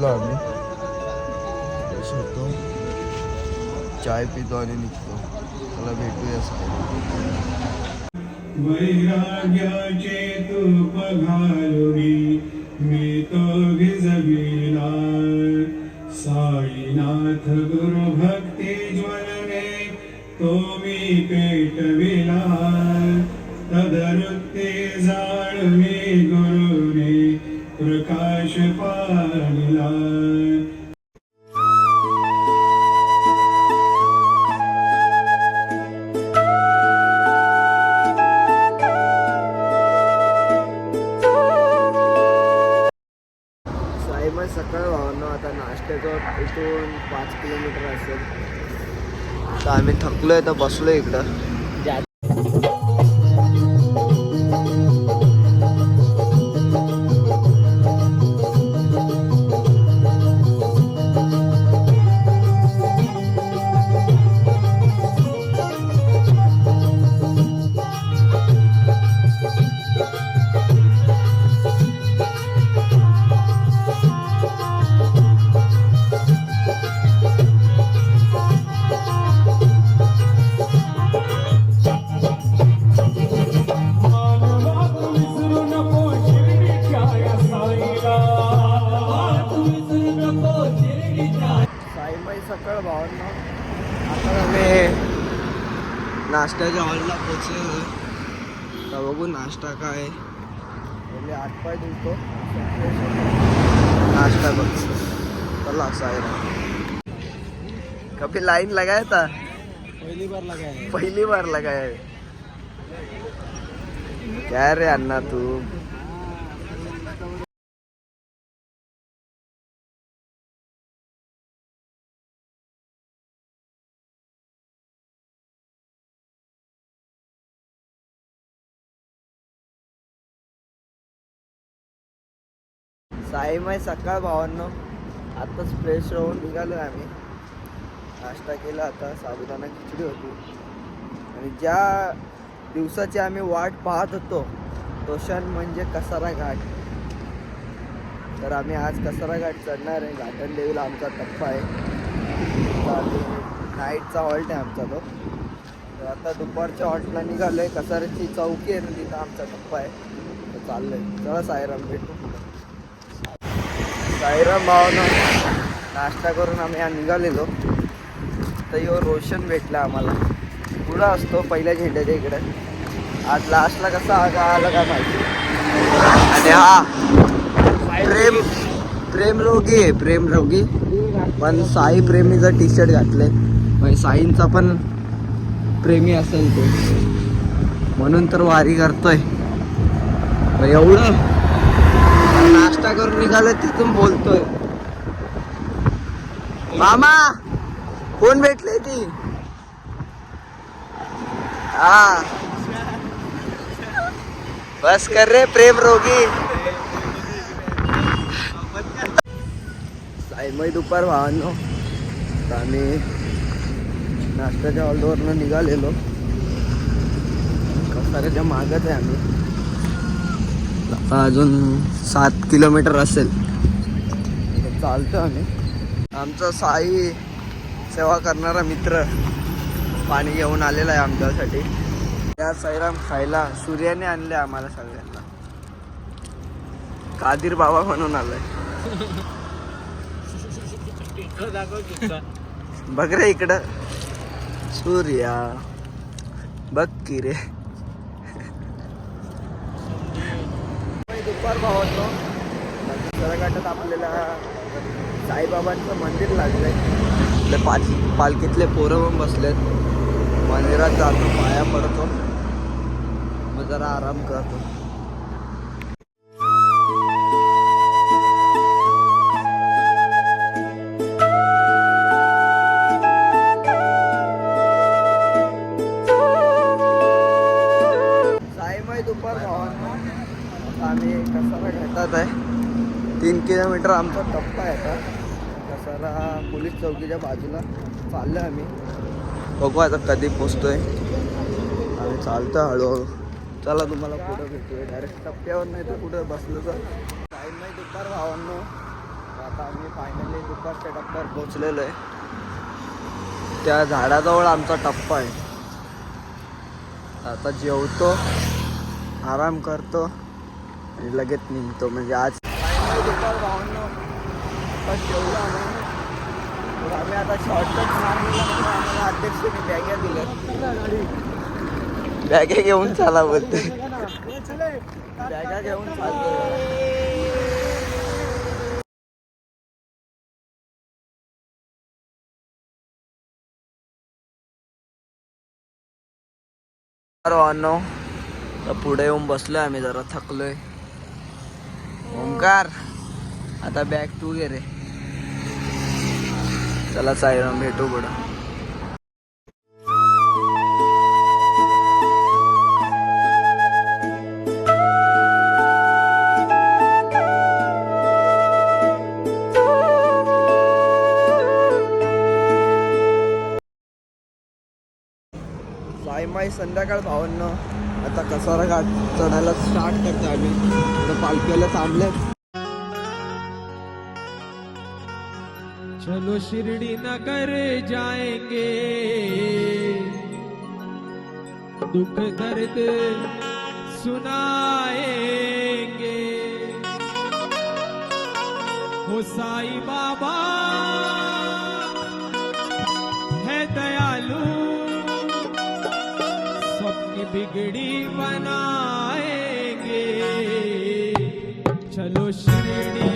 निघालेलो आम्ही फ्रेश होतो चाय पितो आणि निघतो चला भेटूया साहेब वैराग्याचे तूप घालुनी आम्ही आम्ही थकलोय तर बसलो इकडं. भावांना. आता आम्ही नाश्त्याच्या हॉलला पोचलेलो तर बघू नाश्ता काय. आहे. पहिले हात पाय धुतो. नाश्ता करतो चला सायरा. कभी लाइन लगाया था पहिली बार लगाय. पहली बार लगाया. क्या रे अन्ना तू? साईमाई सकाळ भावांनो आताच फ्रेश राहून निघालो आहे आम्ही. नाश्ता केला आता साबुदाणा खिचडी होती. आणि ज्या दिवसाची आम्ही वाट पाहत होतो तो क्षण म्हणजे कसारा घाट. तर आम्ही आज कसारा घाट चढणार आहे. घाटन देवीला आमचा टप्पा आहे. नाईटचा हॉल्ट आहे आमचा तो. तर आता दुपारच्या हॉल्टला आहे कसाऱ्याची चौकी आहे ना तिथं आमचा टप्पा आहे. तर आहे चला सायराम भेटू साईराम भावना नाश्ता करून आम्ही हा निघालेलो. तर यो रोशन भेटला आम्हाला. पुढं असतो? पहिल्या झेंड्याच्या इकडे. आज लास्टला कसा आगा आला का माहिती? आणि हा प्रेम प्रेम रोगी आहे प्रेम रोगी. पण साई प्रेमीचं टी शर्ट घातलंय. म्हणजे साईंचा पण प्रेमी असेल तो. म्हणून तर वारी करतोय. मग एवढं नाश्ता करून निघालो तिथून बोलतोय. मामा कोण भेटले ती? हा. बस कर रे प्रेम रोगी. साईमय दुपार भावांनो. आम्ही नाश्त्याच्या हॉलवरनं निघालेलो. कसाऱ्याच्या मागच आहे आम्ही. आता अजून सात किलोमीटर असेल. चालतो आम्ही. आमचा साई सेवा करणारा मित्र पाणी घेऊन आलेला आहे आमच्यासाठी. त्या साईराम खायला सूर्याने आणले आम्हाला सगळ्यांना. कादिर बाबा म्हणून आलाय. बघ रे इकडं. सूर्या बघ की रे. दुपार भावातो घाटात आपल्याला साईबाबांचं मंदिर लागलं आहे आपले पाच पालखीतले पोरं पण बसलेत. मंदिरात जातो पाया पडतो. मग जरा आराम करतो. दुपार भावांना. आम्ही कसारा घाटात आहे. तीन किलोमीटर आमचा टप्पा आहे का कसारा पोलीस चौकीच्या बाजूला चाललो आम्ही. बघू आता कधी पोचतोय. आम्ही चालतो हळूहळू. चला तुम्हाला कुठं भेटतोय डायरेक्ट टप्प्यावर नाही तर कुठं बसलं तर. साईमाई दुपार भावांनो. आता आम्ही फायनली दुपारच्या टप्प्यावर पोचलेलो आहे. त्या झाडाजवळ आमचा टप्पा आहे. आता जेवतो आराम करतो. आणि लगेच निघतो म्हणजे आज आम्ही आता शॉर्टकट आम्हाला बॅग्या दिल्या. बॅग्या घेऊन चाला बोलते. बॅगा घेऊन चालतो पुढे येऊन बसलोय आम्ही जरा थकलोय. ओंकार. आता बॅग तू घे रे. चला साईराम भेटू पुढं. सायमाई संध्याकाळ भावांना आता कसारा घाट चढायला स्टार्ट करतो आम्ही. थोडं पालखीला थांबले. चलो शिर्डी नगर जाएंगे। दुख दर्द सुनाएंगे। हो साई बिगड़ी बनाएंगे। चलो शिरडी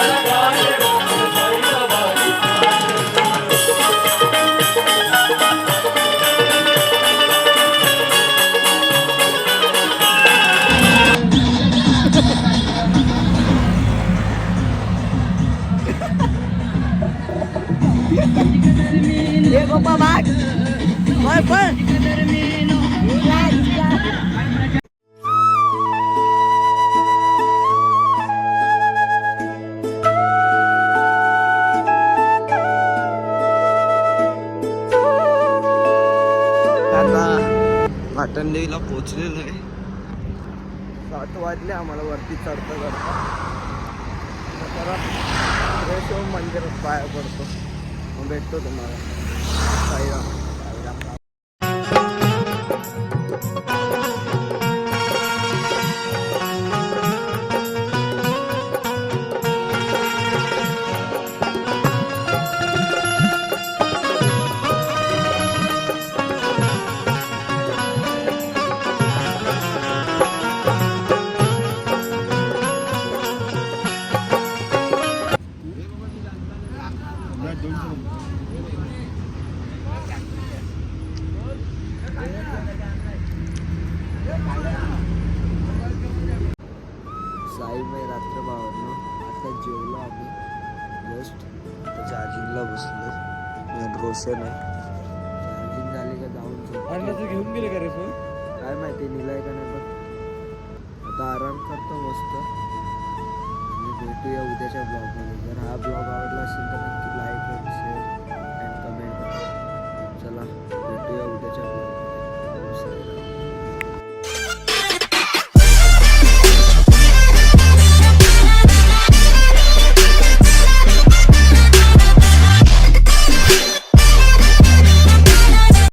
ये पाटणदेवीला पोचलेलो आहे सात वाजले आम्हाला वरती चढता चढता मग जरा फ्रेश होऊन मंदिरात पाया पडतो मग भेटतो तुम्हाला साईराम साईराम रोशन आहे. चार्जिंग झाली का जाऊन झोपतो. घेऊन गेले का रे फोन काय माहिती निघाय का नाही बघ. आता आराम करतो मस्त. आणि भेटूया उद्याच्या ब्लॉगमध्ये जर हा ब्लॉग